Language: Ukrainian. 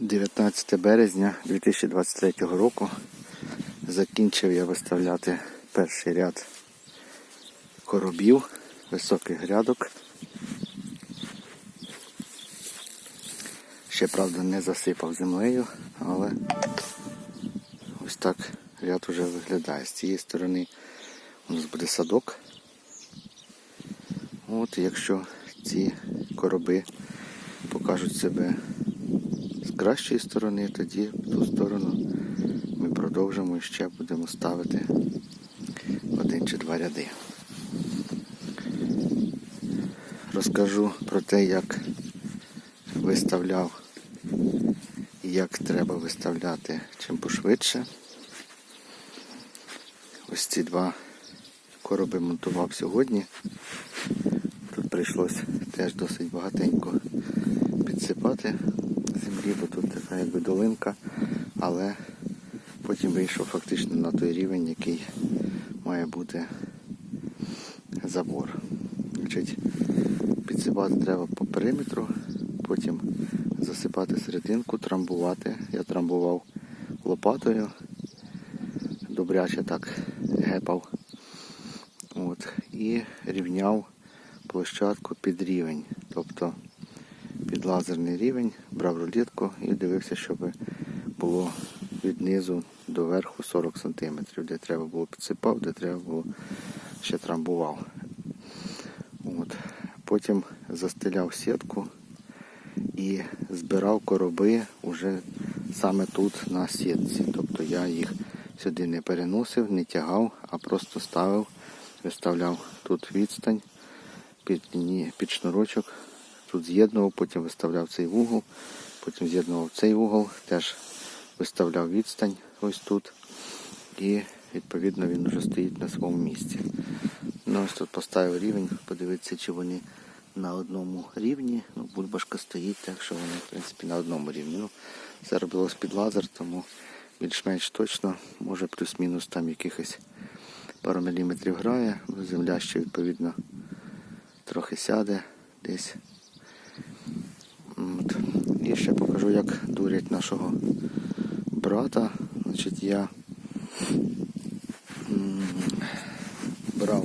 19 березня 2023 року закінчив я виставляти перший ряд коробів, високих грядок. Ще, правда, не засипав землею, але ось так ряд уже виглядає. З цієї сторони у нас буде садок. От якщо ці короби покажуть себе кращої сторони, тоді в ту сторону ми продовжимо і ще будемо ставити один чи два ряди. Розкажу про те, як виставляв і як треба виставляти чим пошвидше. Ось ці два короби монтував сьогодні. Тут прийшлось теж досить багатенько підсипати землі, бо тут така якби долинка, але потім вийшов фактично на той рівень, який має бути забор. Значить, підсипати треба по периметру, потім засипати серединку, трамбувати. Я трамбував лопатою, добряче так гепав. От, і рівняв площадку під рівень. Тобто під лазерний рівень, брав рулетку і дивився, щоб було від низу до верху 40 см, де треба було підсипав, де треба було ще трамбував. От. Потім застеляв сітку і збирав короби уже саме тут на сітці. Тобто я їх сюди не переносив, не тягав, а просто ставив, виставляв тут відстань під, під шнурочок, тут з'єднував, потім виставляв цей вугол, потім з'єднував цей вугол, теж виставляв відстань ось тут. І відповідно він вже стоїть на своєму місці. Ну, ось тут поставив рівень, подивитися, чи вони на одному рівні. Ну, бульбашка стоїть, так що вони, в принципі, на одному рівні. Ну, це робилось під лазер, тому більш-менш точно, може плюс-мінус там якихось пару міліметрів грає, земля ще відповідно трохи сяде десь. От. І як дурять нашого брата. Значить, я брав